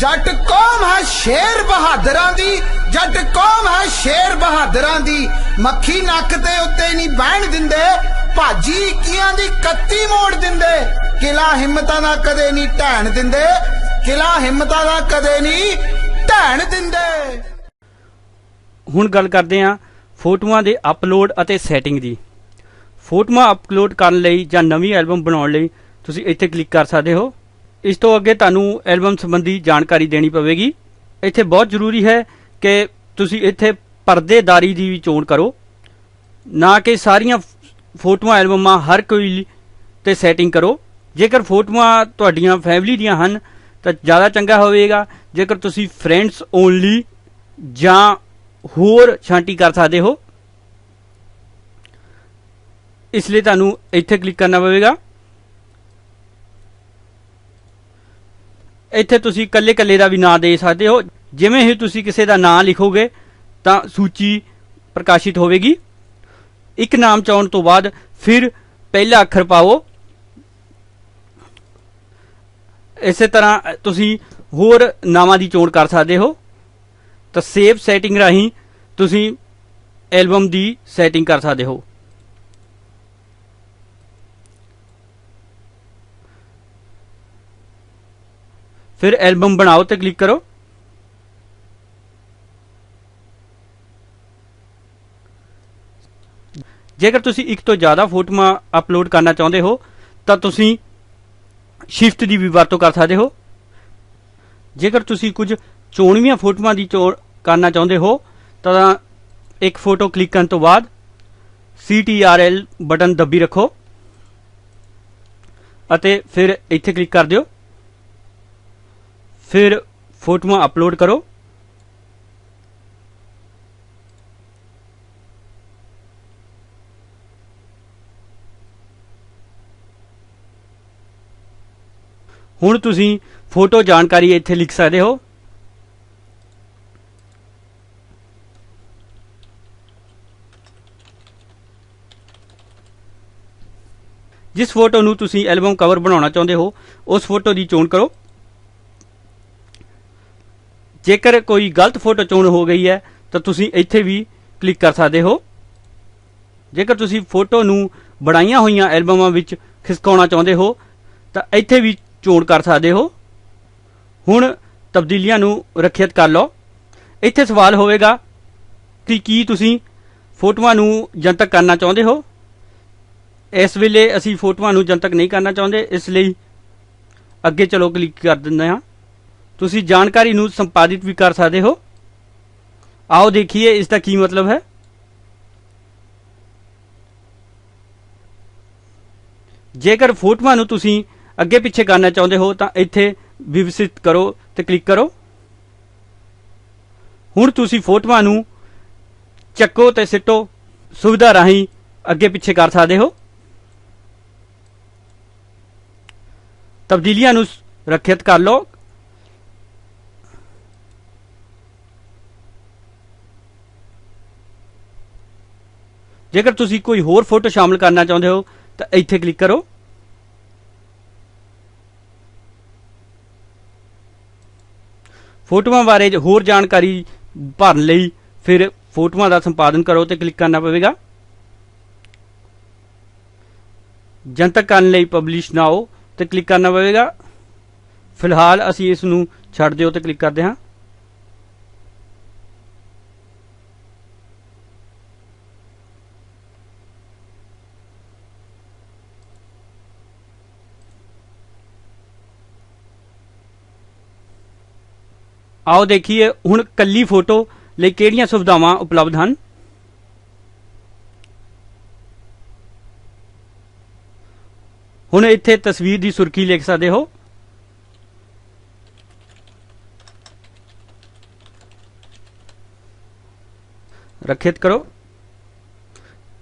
ਜੱਟ ਕੌਮ ਹੈ ਸ਼ੇਰ ਬਹਾਦਰਾਂ ਦੀ, ਜੱਟ ਕੌਮ ਹੈ ਸ਼ੇਰ ਬਹਾਦਰਾਂ ਦੀ। ਮੱਖੀ ਨੱਕ ਦੇ ਉੱਤੇ ਨਹੀਂ ਬਹਿਣ ਦਿੰਦੇ, ਭਾਜੀ ਇੱਕੀਆਂ ਦੀ ਕੱਤੀ ਮੋੜ ਦਿੰਦੇ। ਕਿਲਾ ਹਿੰਮਤਾਂ ਦਾ ਕਦੇ ਨਹੀਂ ਢਹਿਣ ਦਿੰਦੇ, ਕਿਲਾ ਹਿੰਮਤਾਂ ਦਾ ਕਦੇ ਨਹੀਂ ਢਹਿਣ ਦਿੰਦੇ। ਹੁਣ ਗੱਲ ਕਰਦੇ ਹਾਂ ਫੋਟੋਆਂ ਦੇ ਅਪਲੋਡ ਅਤੇ ਸੈਟਿੰਗ ਦੀ। ਫੋਟੋਆਂ ਅਪਲੋਡ ਕਰਨ ਲਈ ਜਾਂ ਨਵੀਂ ਐਲਬਮ ਬਣਾਉਣ ਲਈ ਤੁਸੀਂ ਇੱਥੇ ਕਲਿੱਕ ਕਰ ਸਕਦੇ ਹੋ। ਇਸ ਤੋਂ ਅੱਗੇ ਤੁਹਾਨੂੰ ਐਲਬਮ ਸੰਬੰਧੀ ਜਾਣਕਾਰੀ ਦੇਣੀ ਪਵੇਗੀ। ਇੱਥੇ ਬਹੁਤ ਜ਼ਰੂਰੀ ਹੈ ਕਿ ਤੁਸੀਂ ਇੱਥੇ ਪਰਦੇਦਾਰੀ ਦੀ ਵੀ ਚੋਣ ਕਰੋ। ਨਾ ਕਿ ਸਾਰੀਆਂ ਫੋਟੋਆਂ, ਐਲਬਮਾਂ ਹਰ ਕੋਈ ਤੇ ਸੈਟਿੰਗ ਕਰੋ। ਜੇਕਰ ਫੋਟੋਆਂ ਤੁਹਾਡੀਆਂ ਫੈਮਿਲੀ ਦੀਆਂ ਹਨ, ਤਾਂ ਜ਼ਿਆਦਾ ਚੰਗਾ ਹੋਵੇਗਾ। ਜੇਕਰ ਤੁਸੀਂ ਫਰੈਂਡਸ ਓਨਲੀ ਜਾਂ ਹੋਰ ਛਾਂਟੀ ਕਰ ਸਕਦੇ ਹੋ। ਇਸ ਲਈ ਤੁਹਾਨੂੰ ਇੱਥੇ ਕਲਿੱਕ ਕਰਨਾ ਪਵੇਗਾ। ਇੱਥੇ ਤੁਸੀਂ ਕੱਲੇ ਕੱਲੇ ਦਾ ਵੀ ਨਾਂ ਦੇ ਸਕਦੇ ਹੋ। ਜਿਵੇਂ ਹੀ ਤੁਸੀਂ ਕਿਸੇ ਦਾ ਨਾਂ ਲਿਖੋਗੇ, ਤਾਂ ਸੂਚੀ ਪ੍ਰਕਾਸ਼ਿਤ ਹੋਵੇਗੀ। ਇੱਕ ਨਾਮ ਚਾਉਣ ਤੋਂ ਬਾਅਦ ਫਿਰ ਪਹਿਲਾ ਅੱਖਰ ਪਾਓ। ਇਸੇ ਤਰ੍ਹਾਂ ਤੁਸੀਂ ਹੋਰ ਨਾਵਾਂ ਦੀ ਚੋਣ ਕਰ ਸਕਦੇ ਹੋ। ਤਾਂ ਸੇਵ ਸੈਟਿੰਗ ਰਾਹੀਂ ਤੁਸੀਂ ਐਲਬਮ ਦੀ ਸੈਟਿੰਗ ਕਰ ਸਕਦੇ ਹੋ। ਫਿਰ ਐਲਬਮ ਬਣਾਓ ਤੇ ਕਲਿੱਕ ਕਰੋ। ਜੇਕਰ ਤੁਸੀਂ ਇੱਕ ਤੋਂ ਜ਼ਿਆਦਾ ਫੋਟੋਆਂ ਅਪਲੋਡ ਕਰਨਾ ਚਾਹੁੰਦੇ ਹੋ, ਤਾਂ ਤੁਸੀਂ ਸ਼ਿਫਟ ਦੀ ਵੀ ਵਰਤੋਂ ਕਰ ਸਕਦੇ ਹੋ। ਜੇਕਰ ਤੁਸੀਂ ਕੁਝ ਚੋਣਵੀਆਂ ਫੋਟੋਆਂ ਦੀ ਚੋਣ ਕਰਨਾ ਚਾਹੁੰਦੇ ਹੋ, ਤਾਂ ਇੱਕ ਫੋਟੋ ਕਲਿੱਕ ਕਰਨ ਤੋਂ ਬਾਅਦ CTRL ਬਟਨ ਦੱਬੀ ਰੱਖੋ ਅਤੇ ਫਿਰ ਇੱਥੇ ਕਲਿੱਕ ਕਰ ਦਿਓ। ਫਿਰ ਫੋਟੋਆਂ ਅਪਲੋਡ ਕਰੋ ਹੁਣ ਤੁਸੀਂ ਫੋਟੋ ਜਾਣਕਾਰੀ ਇੱਥੇ ਲਿਖ ਸਕਦੇ ਹੋ ਜਿਸ ਫੋਟੋ ਨੂੰ ਤੁਸੀਂ ਐਲਬਮ ਕਵਰ ਬਣਾਉਣਾ ਚਾਹੁੰਦੇ ਹੋ ਉਸ ਫੋਟੋ ਦੀ ਚੋਣ ਕਰੋ ਜੇਕਰ ਕੋਈ ਗਲਤ ਫੋਟੋ ਚੋਣ ਹੋ ਗਈ ਹੈ, ਤਾਂ ਤੁਸੀਂ ਇੱਥੇ ਵੀ ਕਲਿੱਕ ਕਰ ਸਕਦੇ ਹੋ। ਜੇਕਰ ਤੁਸੀਂ ਫੋਟੋ ਨੂੰ ਬਣਾਈਆਂ ਹੋਈਆਂ ਐਲਬਮਾਂ ਵਿੱਚ ਖਿਸਕਾਉਣਾ ਚਾਹੁੰਦੇ ਹੋ, ਤਾਂ ਇੱਥੇ ਵੀ ਚੋਣ ਕਰ ਸਕਦੇ ਹੋ। ਹੁਣ ਤਬਦੀਲੀਆਂ ਨੂੰ ਰੱਖਿਅਤ ਕਰ ਲਓ। ਇੱਥੇ ਸਵਾਲ ਹੋਵੇਗਾ ਕਿ ਕੀ ਤੁਸੀਂ ਫੋਟੋਆਂ ਨੂੰ ਜਨਤਕ ਕਰਨਾ ਚਾਹੁੰਦੇ ਹੋ? ਇਸ ਵੇਲੇ ਅਸੀਂ ਫੋਟੋਆਂ ਨੂੰ ਜਨਤਕ ਨਹੀਂ ਕਰਨਾ ਚਾਹੁੰਦੇ, ਇਸ ਲਈ ਅੱਗੇ ਚਲੋ ਕਲਿੱਕ ਕਰ ਦਿੰਦੇ ਹਾਂ। ਤੁਸੀਂ ਜਾਣਕਾਰੀ ਨੂੰ ਸੰਪਾਦਿਤ ਵੀ ਕਰ ਸਕਦੇ ਹੋ। ਆਓ ਦੇਖੀਏ, ਇਸ ਦਾ ਕੀ ਮਤਲਬ ਹੈ। ਜੇਕਰ ਫੋਟੋਆਂ ਨੂੰ ਤੁਸੀਂ ਅੱਗੇ ਪਿੱਛੇ ਕਰਨਾ ਚਾਹੁੰਦੇ ਹੋ, ਤਾਂ ਇੱਥੇ ਵਿਵਸਿਤ ਕਰੋ ਤੇ ਕਲਿੱਕ ਕਰੋ। ਹੁਣ ਤੁਸੀਂ ਫੋਟੋਆਂ ਨੂੰ ਚੱਕੋ ਤੇ ਸਿੱਟੋ। ਸੁਵਿਧਾ ਰਾਹੀਂ ਅੱਗੇ ਪਿੱਛੇ ਕਰ ਸਕਦੇ ਹੋ। ਤਬਦੀਲੀਆਂ ਨੂੰ ਰੱਖਿਅਤ ਕਰ ਲਓ। ਜੇਕਰ ਤੁਸੀਂ ਕੋਈ ਹੋਰ ਫੋਟੋ ਸ਼ਾਮਲ ਕਰਨਾ ਚਾਹੁੰਦੇ ਹੋ, ਤਾਂ ਇੱਥੇ ਕਲਿੱਕ ਕਰੋ। ਫੋਟੋਆਂ ਬਾਰੇ ਹੋਰ ਜਾਣਕਾਰੀ ਭਰਨ ਲਈ ਫਿਰ ਫੋਟੋਆਂ ਦਾ ਸੰਪਾਦਨ ਕਰੋ ਤੇ ਕਲਿੱਕ ਕਰਨਾ ਪਵੇਗਾ। ਜਨਤਕ ਕਰਨ ਲਈ ਪਬਲਿਸ਼ ਨਾਓ ਤੇ ਕਲਿੱਕ ਕਰਨਾ ਪਵੇਗਾ। ਫਿਲਹਾਲ ਅਸੀਂ ਇਸ ਨੂੰ ਛੱਡ ਦਿਓ ਤੇ ਕਲਿੱਕ ਕਰਦੇ ਹਾਂ। ਆਓ ਦੇਖੀਏ ਹੁਣ ਕੱਲੀ ਫੋਟੋ ਲਈ ਕਿਹੜੀਆਂ ਸੁਵਿਧਾਵਾਂ ਉਪਲਬਧ ਹਨ? ਹੁਣ ਇੱਥੇ ਤਸਵੀਰ ਦੀ ਸੁਰਖੀ ਲਿਖ ਸਕਦੇ ਹੋ। ਰੱਖਿਤ ਕਰੋ।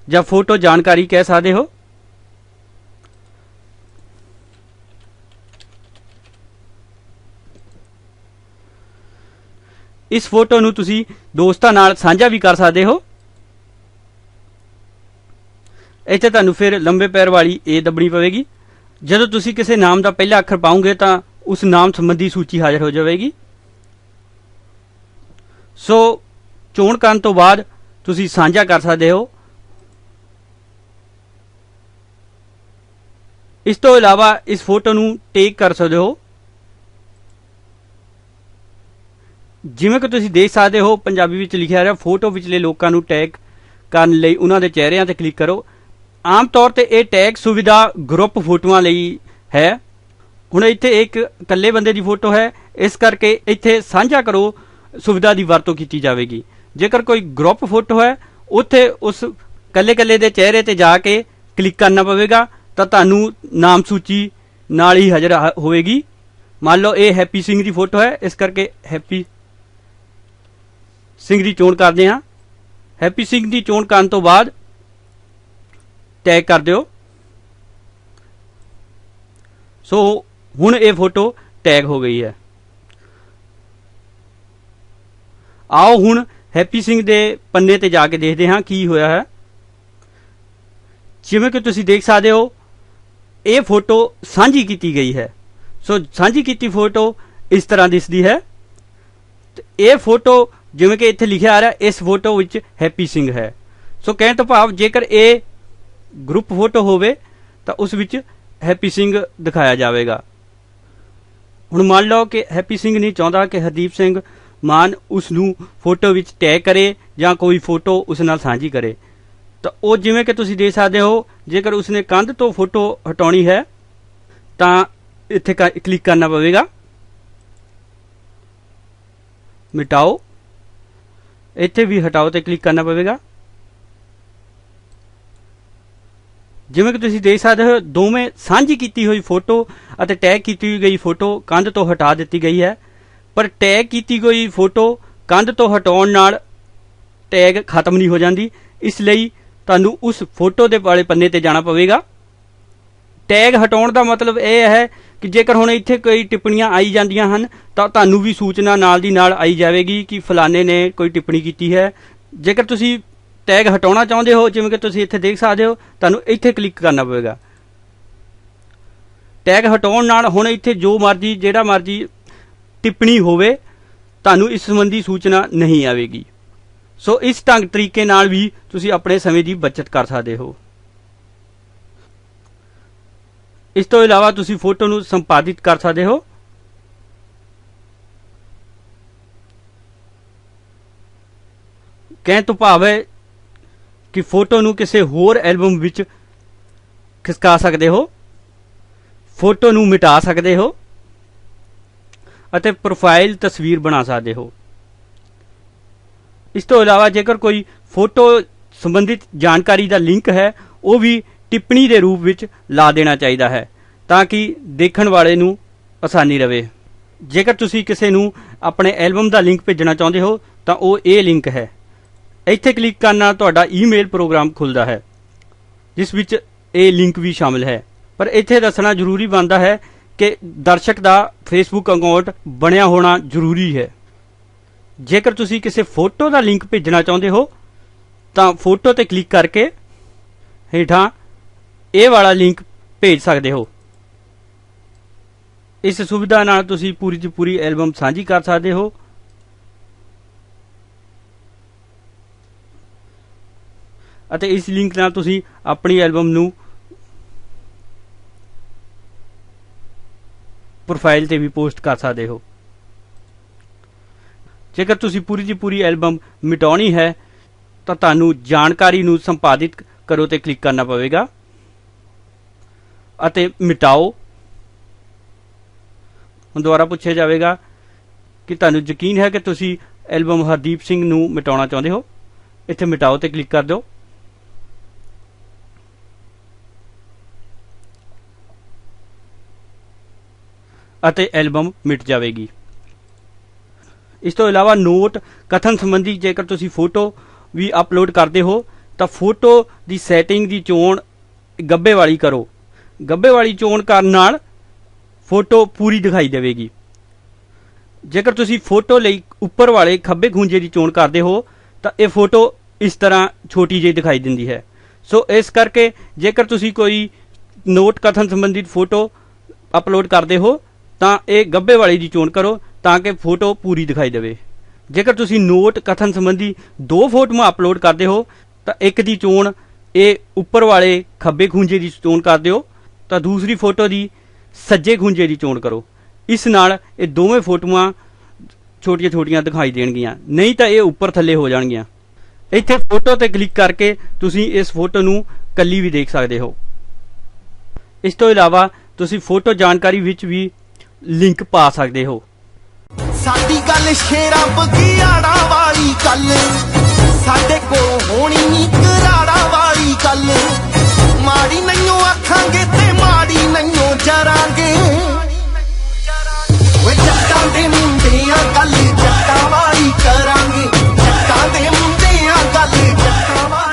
ਜਾਂ ਫੋਟੋ ਜਾਣਕਾਰੀ ਕਹਿ ਸਕਦੇ ਹੋ। ਇਸ ਫੋਟੋ ਨੂੰ ਤੁਸੀਂ ਦੋਸਤਾਂ ਨਾਲ ਸਾਂਝਾ ਵੀ ਕਰ ਸਕਦੇ ਹੋ। ਇੱਥੇ ਤੁਹਾਨੂੰ ਫਿਰ ਲੰਬੇ ਪੈਰ ਵਾਲੀ ਏ ਦੱਬਣੀ ਪਵੇਗੀ। ਜਦੋਂ ਤੁਸੀਂ ਕਿਸੇ ਨਾਮ ਦਾ ਪਹਿਲਾ ਅੱਖਰ ਪਾਉਂਗੇ ਤਾਂ ਉਸ ਨਾਮ ਸੰਬੰਧੀ ਸੂਚੀ ਹਾਜ਼ਰ ਹੋ ਜਾਵੇਗੀ। ਸੋ ਚੋਣ ਕਰਨ ਤੋਂ ਬਾਅਦ ਤੁਸੀਂ ਸਾਂਝਾ ਕਰ ਸਕਦੇ ਹੋ। ਇਸ ਤੋਂ ਇਲਾਵਾ ਇਸ ਫੋਟੋ ਨੂੰ ਟੇਕ ਕਰ ਸਕਦੇ ਹੋ। ਜਿਵੇਂ ਕਿ ਤੁਸੀਂ ਦੇਖ ਸਕਦੇ ਹੋ, ਪੰਜਾਬੀ ਵਿੱਚ ਲਿਖਿਆ ਰਿਹਾ ਫੋਟੋ ਵਿਚਲੇ ਲੋਕਾਂ ਨੂੰ ਟੈਗ ਕਰਨ ਲਈ ਉਹਨਾਂ ਦੇ ਚਿਹਰਿਆਂ ਤੇ ਕਲਿੱਕ ਕਰੋ। ਆਮ ਤੌਰ ਤੇ ਇਹ ਟੈਗ ਸੁਵਿਧਾ ਗਰੁੱਪ ਫੋਟੋਆਂ ਲਈ ਹੈ। ਹੁਣ ਇੱਥੇ ਇੱਕ ਇਕੱਲੇ ਬੰਦੇ ਦੀ ਫੋਟੋ ਹੈ। ਇਸ ਕਰਕੇ ਇੱਥੇ ਸਾਂਝਾ ਕਰੋ, ਸੁਵਿਧਾ ਦੀ ਵਰਤੋਂ ਕੀਤੀ ਜਾਵੇਗੀ। ਜੇਕਰ ਕੋਈ ਗਰੁੱਪ ਫੋਟੋ ਹੈ, ਉੱਥੇ ਉਸ ਇਕੱਲੇ ਇਕੱਲੇ ਦੇ ਚਿਹਰੇ ਤੇ ਜਾ ਕੇ ਕਲਿੱਕ ਕਰਨਾ ਪਵੇਗਾ, ਤਾਂ ਤੁਹਾਨੂੰ ਨਾਮ ਸੂਚੀ ਨਾਲ ਹੀ ਹਾਜ਼ਰ ਹੋਵੇਗੀ। ਮੰਨ ਲਓ, ਇਹ ਹੈਪੀ ਸਿੰਘ ਦੀ ਫੋਟੋ ਹੈ। ਇਸ ਕਰਕੇ ਹੈਪੀ ਸਿੰਘ ਦੀ ਚੋਣ ਕਰਦੇ ਹਾਂ। ਹੈਪੀ ਸਿੰਘ ਦੀ ਚੋਣ ਕਰਨ ਤੋਂ ਬਾਅਦ ਟੈਗ ਕਰ ਦਿਓ। ਸੋ ਹੁਣ ਇਹ ਫੋਟੋ ਟੈਗ ਹੋ ਗਈ ਹੈ। ਆਓ ਹੁਣ ਹੈਪੀ ਸਿੰਘ ਦੇ ਪੰਨੇ ਤੇ ਜਾ ਕੇ ਦੇਖਦੇ ਹਾਂ ਕੀ ਹੋਇਆ ਹੈ। ਜਿਵੇਂ ਕਿ ਤੁਸੀਂ ਦੇਖ ਸਕਦੇ ਹੋ, ਇਹ ਫੋਟੋ ਸਾਂਝੀ ਕੀਤੀ ਗਈ ਹੈ। ਸੋ ਸਾਂਝੀ ਕੀਤੀ ਫੋਟੋ ਇਸ ਤਰ੍ਹਾਂ ਦਿਸਦੀ ਹੈ। ਤੇ ਇਹ ਫੋਟੋ ਜਿਵੇਂ ਕਿ ਇੱਥੇ ਲਿਖਿਆ ਆ ਰਿਹਾ, ਇਸ ਫੋਟੋ ਵਿੱਚ ਹੈਪੀ ਸਿੰਘ ਹੈ। ਸੋ ਕਹਿਣ ਤੋਂ ਭਾਵ, ਜੇਕਰ ਇਹ ਗਰੁੱਪ ਫੋਟੋ ਹੋਵੇ, ਤਾਂ ਉਸ ਵਿੱਚ ਹੈਪੀ ਸਿੰਘ ਦਿਖਾਇਆ ਜਾਵੇਗਾ। ਹੁਣ ਮੰਨ ਲਓ ਕਿ ਹੈਪੀ ਸਿੰਘ ਨਹੀਂ ਚਾਹੁੰਦਾ ਕਿ ਹਰਦੀਪ ਸਿੰਘ ਮਾਨ ਉਸ ਨੂੰ ਫੋਟੋ ਵਿੱਚ ਟੈਗ ਕਰੇ ਜਾਂ ਕੋਈ ਫੋਟੋ ਉਸ ਨਾਲ ਸਾਂਝੀ ਕਰੇ। ਤਾਂ ਉਹ ਜਿਵੇਂ ਕਿ ਤੁਸੀਂ ਦੇਖ ਸਕਦੇ ਹੋ, ਜੇਕਰ ਉਸਨੇ ਕੰਧ ਤੋਂ ਫੋਟੋ ਹਟਾਉਣੀ ਹੈ, ਤਾਂ ਇੱਥੇ ਕ- ਕਲਿੱਕ ਕਰਨਾ ਪਵੇਗਾ। ਮਿਟਾਓ। ਇੱਥੇ ਵੀ ਹਟਾਓ ਤੇ ਕਲਿੱਕ ਕਰਨਾ ਪਵੇਗਾ। ਜਿਵੇਂ ਕਿ ਤੁਸੀਂ ਦੇਖ ਸਕਦੇ ਹੋ, ਦੋਵੇਂ ਸਾਂਝੀ ਕੀਤੀ ਹੋਈ ਫੋਟੋ ਅਤੇ ਟੈਗ ਕੀਤੀ ਗਈ ਫੋਟੋ ਕੰਧ ਤੋਂ ਹਟਾ ਦਿੱਤੀ ਗਈ ਹੈ। ਪਰ ਟੈਗ ਕੀਤੀ ਗਈ ਫੋਟੋ ਕੰਧ ਤੋਂ ਹਟਾਉਣ ਨਾਲ ਟੈਗ ਖਤਮ ਨਹੀਂ ਹੋ ਜਾਂਦੀ। ਇਸ ਲਈ ਤੁਹਾਨੂੰ ਉਸ ਫੋਟੋ ਦੇ ਵਾਲੇ ਪੰਨੇ ਤੇ ਜਾਣਾ ਪਵੇਗਾ। ਟੈਗ ਹਟਾਉਣ ਦਾ ਮਤਲਬ ਇਹ ਹੈ ਕਿ ਜੇਕਰ ਹੁਣ ਇੱਥੇ ਕੋਈ ਟਿੱਪਣੀਆਂ ਆਈ ਜਾਂਦੀਆਂ ਹਨ, ਤਾਂ ਤੁਹਾਨੂੰ ਵੀ ਸੂਚਨਾ ਨਾਲ ਦੀ ਨਾਲ ਆਈ ਜਾਵੇਗੀ ਕਿ ਫਲਾਣੇ ਨੇ ਕੋਈ ਟਿੱਪਣੀ ਕੀਤੀ ਹੈ। ਜੇਕਰ ਤੁਸੀਂ ਟੈਗ ਹਟਾਉਣਾ ਚਾਹੁੰਦੇ ਹੋ, ਜਿਵੇਂ ਕਿ ਤੁਸੀਂ ਇੱਥੇ ਦੇਖ ਸਕਦੇ ਹੋ, ਤੁਹਾਨੂੰ ਇੱਥੇ ਕਲਿੱਕ ਕਰਨਾ ਪਵੇਗਾ। ਟੈਗ ਹਟਾਉਣ ਨਾਲ ਹੁਣ ਇੱਥੇ ਜੋ ਮਰਜ਼ੀ, ਜਿਹੜਾ ਮਰਜ਼ੀ ਟਿੱਪਣੀ ਹੋਵੇ, ਤੁਹਾਨੂੰ ਇਸ ਸੰਬੰਧੀ ਸੂਚਨਾ ਨਹੀਂ ਆਵੇਗੀ। ਸੋ ਇਸ ਢੰਗ ਤਰੀਕੇ ਨਾਲ ਵੀ ਤੁਸੀਂ ਆਪਣੇ ਸਮੇਂ ਦੀ ਬਚਤ ਕਰ ਸਕਦੇ ਹੋ। ਇਸ ਤੋਂ ਇਲਾਵਾ ਤੁਸੀਂ ਫੋਟੋ ਨੂੰ ਸੰਪਾਦਿਤ ਕਰ ਸਕਦੇ ਹੋ। ਕਹਿਣ ਤੋਂ ਭਾਵ ਹੈ ਕਿ ਫੋਟੋ ਨੂੰ ਕਿਸੇ ਹੋਰ ਐਲਬਮ ਵਿੱਚ ਖਿਸਕਾ ਸਕਦੇ ਹੋ, ਫੋਟੋ ਨੂੰ ਮਿਟਾ ਸਕਦੇ ਹੋ ਅਤੇ ਪ੍ਰੋਫਾਈਲ ਤਸਵੀਰ ਬਣਾ ਸਕਦੇ ਹੋ। ਇਸ ਤੋਂ ਇਲਾਵਾ ਜੇਕਰ ਕੋਈ ਫੋਟੋ ਸੰਬੰਧਿਤ ਜਾਣਕਾਰੀ ਦਾ ਲਿੰਕ ਹੈ, ਉਹ ਵੀ ਟਿੱਪਣੀ ਦੇ ਰੂਪ ਵਿੱਚ ਲਾ ਦੇਣਾ ਚਾਹੀਦਾ ਹੈ ਤਾਂ ਕਿ ਦੇਖਣ ਵਾਲੇ ਨੂੰ ਆਸਾਨੀ ਰਵੇ। ਜੇਕਰ ਤੁਸੀਂ ਕਿਸੇ ਨੂੰ ਆਪਣੇ ਐਲਬਮ ਦਾ ਲਿੰਕ ਭੇਜਣਾ ਚਾਹੁੰਦੇ ਹੋ, ਤਾਂ ਉਹ ਇਹ ਲਿੰਕ ਹੈ। ਇੱਥੇ ਕਲਿੱਕ ਕਰਨ ਨਾਲ ਤੁਹਾਡਾ ਈਮੇਲ ਪ੍ਰੋਗਰਾਮ ਖੁੱਲਦਾ ਹੈ, ਜਿਸ ਵਿੱਚ ਇਹ ਲਿੰਕ ਵੀ ਸ਼ਾਮਿਲ ਹੈ। ਪਰ ਇੱਥੇ ਦੱਸਣਾ ਜ਼ਰੂਰੀ ਬਣਦਾ ਹੈ ਕਿ ਦਰਸ਼ਕ ਦਾ ਫੇਸਬੁੱਕ ਅਕਾਊਂਟ ਬਣਿਆ ਹੋਣਾ ਜ਼ਰੂਰੀ ਹੈ। ਜੇਕਰ ਤੁਸੀਂ ਕਿਸੇ ਫੋਟੋ ਦਾ ਲਿੰਕ ਭੇਜਣਾ ਚਾਹੁੰਦੇ ਹੋ, ਤਾਂ ਫੋਟੋ ਤੇ ਕਲਿੱਕ ਕਰਕੇ ਹੇਠਾਂ ਇਹ ਵਾਲਾ ਲਿੰਕ ਭੇਜ ਸਕਦੇ ਹੋ। ਇਸ ਸੁਵਿਧਾ ਨਾਲ ਤੁਸੀਂ ਪੂਰੀ ਦੀ ਪੂਰੀ ਐਲਬਮ ਸਾਂਝੀ ਕਰ ਸਕਦੇ ਹੋ। ਅਤੇ ਇਸ ਲਿੰਕ ਨਾਲ ਤੁਸੀਂ ਆਪਣੀ ਐਲਬਮ ਨੂੰ ਪ੍ਰੋਫਾਈਲ ਤੇ ਵੀ ਪੋਸਟ ਕਰ ਸਕਦੇ ਹੋ। ਜੇਕਰ ਤੁਸੀਂ ਪੂਰੀ ਦੀ ਪੂਰੀ ਐਲਬਮ ਮਿਟਾਉਣੀ ਹੈ, ਤਾਂ ਤੁਹਾਨੂੰ ਜਾਣਕਾਰੀ ਨੂੰ ਸੰਪਾਦਿਤ ਕਰੋ ਤੇ ਕਲਿੱਕ ਕਰਨਾ ਪਵੇਗਾ। ਅਤੇ ਮਿਟਾਓ। ਹੁਣ ਦੁਬਾਰਾ ਪੁੱਛਿਆ ਜਾਵੇਗਾ ਕਿ ਤੁਹਾਨੂੰ ਯਕੀਨ ਹੈ ਕਿ ਤੁਸੀਂ ਐਲਬਮ ਹਰਦੀਪ ਸਿੰਘ ਨੂੰ ਮਿਟਾਉਣਾ ਚਾਹੁੰਦੇ ਹੋ? ਇੱਥੇ ਮਿਟਾਓ ਤੇ ਕਲਿੱਕ ਕਰ ਦਿਓ। ਅਤੇ ਐਲਬਮ ਮਿਟ ਜਾਵੇਗੀ। ਇਸ ਤੋਂ ਇਲਾਵਾ ਨੋਟ ਕਥਨ ਸੰਬੰਧੀ ਜੇਕਰ ਤੁਸੀਂ ਫੋਟੋ ਵੀ ਅਪਲੋਡ ਕਰਦੇ ਹੋ, ਤਾਂ ਫੋਟੋ ਦੀ ਸੈਟਿੰਗ ਦੀ ਚੋਣ ਗੱਬੇ ਵਾਲੀ ਕਰੋ। ਗੱਬੇ ਵਾਲੀ ਚੋਣ ਕਰਨ ਨਾਲ ਫੋਟੋ ਪੂਰੀ ਦਿਖਾਈ ਦੇਵੇਗੀ। ਜੇਕਰ ਤੁਸੀਂ ਫੋਟੋ ਲਈ ਉੱਪਰ ਵਾਲੇ ਖੱਬੇ ਖੂੰਜੇ ਦੀ ਚੋਣ ਕਰਦੇ ਹੋ, ਤਾਂ ਇਹ ਫੋਟੋ ਇਸ ਤਰ੍ਹਾਂ ਛੋਟੀ ਜਿਹੀ ਦਿਖਾਈ ਦਿੰਦੀ ਹੈ। ਸੋ ਇਸ ਕਰਕੇ ਜੇਕਰ ਤੁਸੀਂ ਕੋਈ ਨੋਟ ਕਥਨ ਸੰਬੰਧਿਤ ਫੋਟੋ ਅਪਲੋਡ ਕਰਦੇ ਹੋ, ਤਾਂ ਇਹ ਗੱਬੇ ਵਾਲੀ ਦੀ ਚੋਣ ਕਰੋ ਤਾਂ ਕਿ ਫੋਟੋ ਪੂਰੀ ਦਿਖਾਈ ਦੇਵੇ। ਜੇਕਰ ਤੁਸੀਂ ਨੋਟ ਕਥਨ ਸੰਬੰਧੀ ਦੋ ਫੋਟੋਆਂ ਅਪਲੋਡ ਕਰਦੇ ਹੋ, ਤਾਂ ਇੱਕ ਦੀ ਚੋਣ ਇਹ ਉੱਪਰ ਵਾਲੇ ਖੱਬੇ ਖੂੰਜੇ ਦੀ ਚੋਣ ਕਰ ਦਿਓ ਤਾਂ ਦੂਸਰੀ ਫੋਟੋ ਦੀ ਸੱਜੇ ਖੂੰਜੇ ਦੀ ਚੋਣ ਕਰੋ। ਇਸ ਨਾਲ ਇਹ ਦੋਵੇਂ ਫੋਟੋਆਂ ਛੋਟੀਆਂ ਛੋਟੀਆਂ ਦਿਖਾਈ ਦੇਣਗੀਆਂ। ਨਹੀਂ ਤਾਂ ਇਹ ਉੱਪਰ ਥੱਲੇ ਹੋ ਜਾਣਗੀਆਂ। ਇੱਥੇ ਫੋਟੋ ਤੇ ਕਲਿੱਕ ਕਰਕੇ ਤੁਸੀਂ ਇਸ ਫੋਟੋ ਨੂੰ ਕੱਲੀ ਵੀ ਦੇਖ ਸਕਦੇ ਹੋ। ਇਸ ਤੋਂ ਇਲਾਵਾ ਤੁਸੀਂ ਫੋਟੋ ਜਾਣਕਾਰੀ ਵਿੱਚ ਵੀ ਲਿੰਕ ਪਾ ਸਕਦੇ ਹੋ। ਸਾਡੀ ਗੱਲ ਸ਼ੇਰਾਂ ਬਗਿਆੜਾ ਵਾਲੀ ਗੱਲ। ਸਾਡੇ ਕੋਲ ਹੋਣੀ ਕਰਾੜਾ ਵਾਲੀ ਗੱਲ। ਮਾੜੀ ਨਹੀਂਓ ਆਖਾਂਗੇ ਤੇ ਮਾੜੀ ਨਹੀਂਓ ਜਰਾਂਗੇ ਓਏ ਜੱਟਾਂ ਦੇ ਮੁੰਡਿਆਂ ਗੱਲ ਜੱਟਾਂ ਵਾਲੀ ਕਰਾਂਗੇ। ਜੱਟਾਂ ਦੇ ਮੁੰਡਿਆਂ ਗੱਲ ਜੱਟਾਂ ਵਾਲੀ